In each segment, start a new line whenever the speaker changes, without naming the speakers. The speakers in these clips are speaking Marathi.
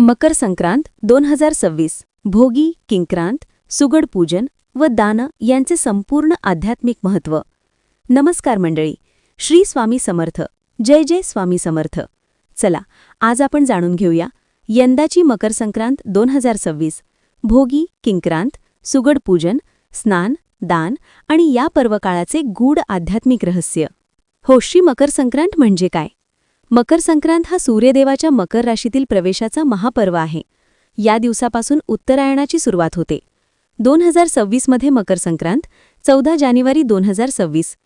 मकर संक्रांत दोन हजार सव्वीस भोगी किंक्रांत सुगड पूजन व दान यांचे संपूर्ण आध्यात्मिक महत्त्व नमस्कार मंडळी श्री स्वामी समर्थ जय जय स्वामी समर्थ. चला आज आपण जाणून घेऊया यंदाची मकर संक्रांत दोन हजार सव्वीस भोगी किंक्रांत सुगड पूजन स्नान दान आणि या पर्वकाळाचे गूढ आध्यात्मिक रहस्य. होशी मकर संक्रांत म्हणजे काय? मकर संक्रांत हा सूर्यदेवाच्या मकर राशीतील प्रवेशाचा महापर्व आहे. या दिवसापासून उत्तरायणाची सुरुवात होते. दोन हजार सव्वीसमध्ये मकर संक्रांत चौदा जानेवारी दोन हजार सव्वीस.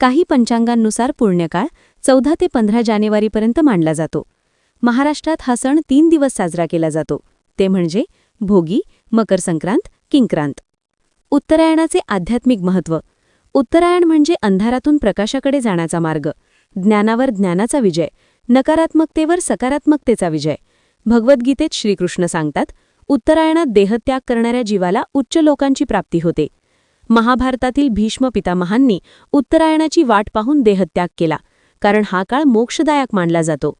काही पंचांगांनुसार पुण्यकाळ चौदा ते पंधरा जानेवारीपर्यंत मांडला जातो. महाराष्ट्रात हा सण तीन दिवस साजरा केला जातो. ते म्हणजे भोगी मकर संक्रांत किंक्रांत. उत्तरायणाचे आध्यात्मिक महत्त्व उत्तरायण म्हणजे अंधारातून प्रकाशाकडे जाण्याचा मार्ग. ज्ञानावर ज्ञानाचा विजय नकारात्मकतेवर सकारात्मकतेचा विजय. भगवद्गीतेत श्रीकृष्ण सांगतात उत्तरायणात देहत्याग करणाऱ्या जीवाला उच्च लोकांची प्राप्ती होते. महाभारतातील भीष्म पितामहांनी उत्तरायणाची वाट पाहून देहत्याग केला कारण हा काळ मोक्षदायक मानला जातो.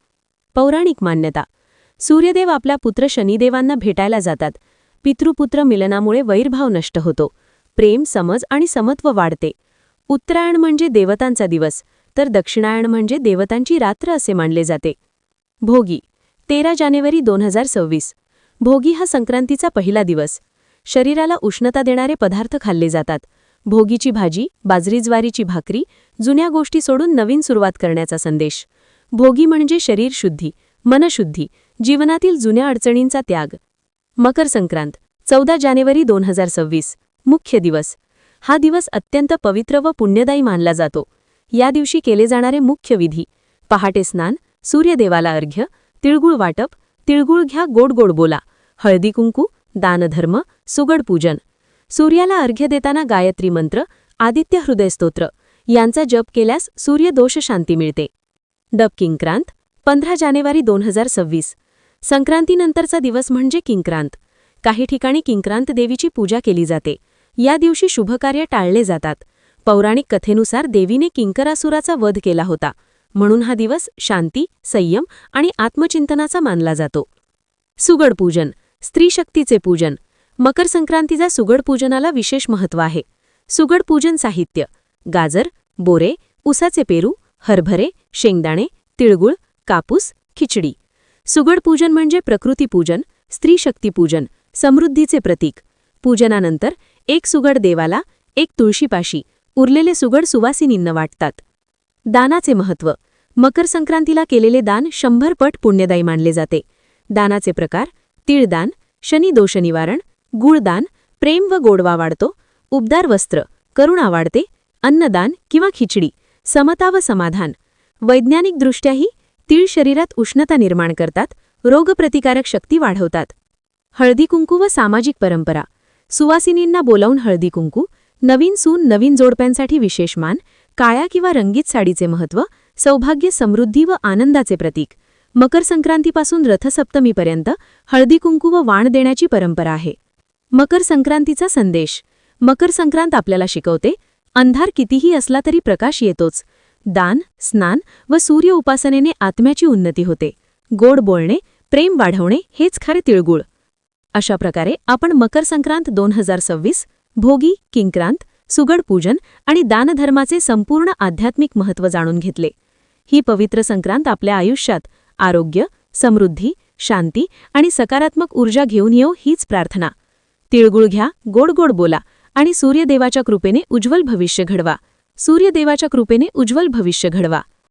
पौराणिक मान्यता सूर्यदेव आपल्या पुत्र शनिदेवांना भेटायला जातात. पितृपुत्र मिलनामुळे वैरभाव नष्ट होतो. प्रेम समज आणि समत्व वाढते. उत्तरायण म्हणजे देवतांचा दिवस. तर दक्षिणायण म्हणजे देवतांची रात्र असे मानले जाते. भोगी तेरा जानेवारी दोन हजार सव्वीस. भोगी हा संक्रांतीचा पहिला दिवस. शरीराला उष्णता देणारे पदार्थ खाल्ले जातात. भोगीची भाजी बाजरी ज्वारीची भाकरी जुन्या गोष्टी सोडून नवीन सुरुवात करण्याचा संदेश. भोगी म्हणजे शरीर शुद्धी मनशुद्धी जीवनातील जुन्या अडचणींचा त्याग. मकर संक्रांत चौदा जानेवारी दोन हजार सव्वीस. मुख्य दिवस. हा दिवस अत्यंत पवित्र व पुण्यदायी मानला जातो. या दिवशी केले जाणारे मुख्य विधी पहाटे स्नान सूर्यदेवाला अर्घ्य तिळगुळ वाटप तिळगुळ घ्या गोड गोड बोला हळदी कुंकू दानधर्म सुगड पूजन. सूर्याला अर्घ्य देताना गायत्री मंत्र आदित्य हृदयस्तोत्र यांचा जप केल्यास सूर्यदोष शांती मिळते. डब किंक्रांत पंधरा जानेवारी दोन हजार सव्वीस. संक्रांतीनंतरचा दिवस म्हणजे किंक्रांत. काही ठिकाणी किंक्रांत देवीची पूजा केली जाते. या दिवशी शुभकार्य टाळले जातात. पौराणिक कथेनुसार देवीने किंकरासुराचा वध केला होता. म्हणून हा दिवस शांती संयम आणि आत्मचिंतनाचा मानला जातो. सुगड पूजन स्त्रीशक्तीचे पूजन. मकर संक्रांतीचा सुगड पूजनाला विशेष महत्त्व आहे. सुगड पूजन साहित्य. गाजर बोरे उसाचे पेरू हरभरे शेंगदाणे तिळगुळ कापूस खिचडी. सुगड पूजन म्हणजे प्रकृतीपूजन स्त्रीशक्तीपूजन समृद्धीचे प्रतीक. पूजनानंतर एक सुगड देवाला एक तुळशीपाशी उरलेले सुगड सुवासिनींना वाटतात. दानाचे महत्त्व मकर संक्रांतीला केलेले दान शंभर पट पुण्यदायी मानले जाते. दानाचे प्रकार. तीळदान शनिदोष निवारण गुळदान प्रेम व गोडवा वाढतो उबदार वस्त्र करुणा वाढते अन्नदान किंवा खिचडी समता व समाधान. वैज्ञानिकदृष्ट्याही तीळ शरीरात उष्णता निर्माण करतात रोगप्रतिकारक शक्ती वाढवतात. हळदी कुंकू व सामाजिक परंपरा. सुवासिनींना बोलावून हळदी कुंकू नवीन सून नवीन जोडप्यांसाठी विशेष मान काळ्या किंवा रंगीत साडीचे महत्त्व सौभाग्य समृद्धी व आनंदाचे प्रतीक. मकर संक्रांतीपासून रथसप्तमीपर्यंत हळदी कुंकू व वाण देण्याची परंपरा आहे. मकर संक्रांतीचा संदेश. मकर संक्रांत आपल्याला शिकवते अंधार कितीही असला तरी प्रकाश येतोच. दान स्नान व सूर्य उपासनेने आत्म्याची उन्नती होते. गोड बोलणे प्रेम वाढवणे हेच खरे तिळगुळ. अशा प्रकारे आपण मकर संक्रांत दोन हजार सव्वीस भोगी किंक्रांत सुगड पूजन आणि दानधर्माचे संपूर्ण आध्यात्मिक महत्त्व जाणून घेतले. ही पवित्र संक्रांत आपल्या आयुष्यात आरोग्य समृद्धी शांती आणि सकारात्मक ऊर्जा घेऊन येऊ हीच प्रार्थना. तिळगुळ घ्या गोड गोड बोला आणि सूर्यदेवाच्या कृपेने उज्ज्वल भविष्य घडवा. सूर्यदेवाच्या कृपेने उज्ज्वल भविष्य घडवा.